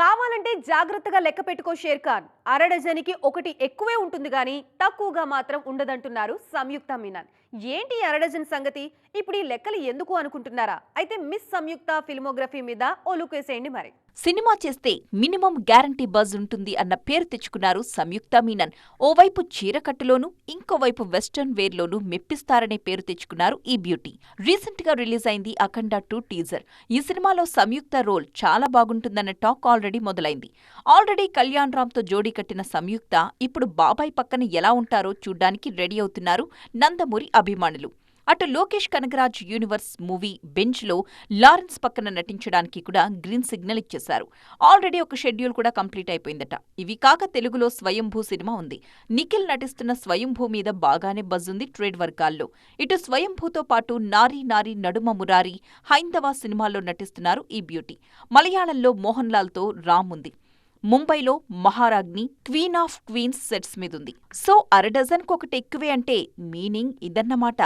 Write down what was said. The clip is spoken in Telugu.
కావాలంటే జాగ్రత్తగా లెక్క పెట్టుకో షేర్ ఖాన్. అరడజనికి ఒకటి ఎక్కువే ఉంటుంది కానీ తక్కువగా మాత్రం ఉండదంటున్నారు సంయుక్త మీనన్. ఏంటి అరడజన్ సంగతి? ఇప్పుడు ఈ లెక్కలు ఎందుకు అనుకుంటున్నారా? అయితే మిస్ సంయుక్త ఫిల్మోగ్రఫీ మీద ఓ లుక్ వేసేయండి మరి. సినిమా చేస్తే మినిమం గ్యారంటీ బజ్ ఉంటుంది అన్న పేరు తెచ్చుకున్నారు సంయుక్త మీనన్. ఓవైపు చీరకట్టులోనూ ఇంకోవైపు వెస్టర్న్ వేర్లోనూ మెప్పిస్తారనే పేరు తెచ్చుకున్నారు ఈ బ్యూటీ. రీసెంట్గా రిలీజ్ అయింది అఖండ టూ టీజర్. ఈ సినిమాలో సంయుక్త రోల్ చాలా బాగుంటుందన్న టాక్ ఆల్రెడీ మొదలైంది. ఆల్రెడీ కళ్యాణ్ రామ్తో జోడీ కట్టిన సంయుక్త ఇప్పుడు బాబాయ్ పక్కన ఎలా ఉంటారో చూడ్డానికి రెడీ అవుతున్నారు నందమూరి అభిమానులు. అటు లోకేష్ కనగరాజ్ యూనివర్స్ మూవీ బెంచ్లో లారెన్స్ పక్కన నటించడానికి కూడా గ్రీన్ సిగ్నల్ ఇచ్చేశారు. ఆల్రెడీ ఒక షెడ్యూల్ కూడా కంప్లీట్ అయిపోయిందట. ఇవి కాక తెలుగులో స్వయంభూ సినిమా ఉంది. నిఖిల్ నటిస్తున్న స్వయంభూ మీద బాగానే బజ్ ఉంది ట్రేడ్ వర్గాల్లో. ఇటు స్వయంభూతో పాటు నారీ నారీ నడుమ మురారి హైందవ సినిమాల్లో నటిస్తున్నారు ఈ బ్యూటీ. మలయాళంలో మోహన్ లాల్తో రామ్ ఉంది. ముంబైలో మహారాజ్ని క్వీన్ ఆఫ్ క్వీన్స్ సెట్స్ మీదుంది. సో అర డజన్కు ఒకటి ఎక్కువే అంటే మీనింగ్ ఇదన్నమాట.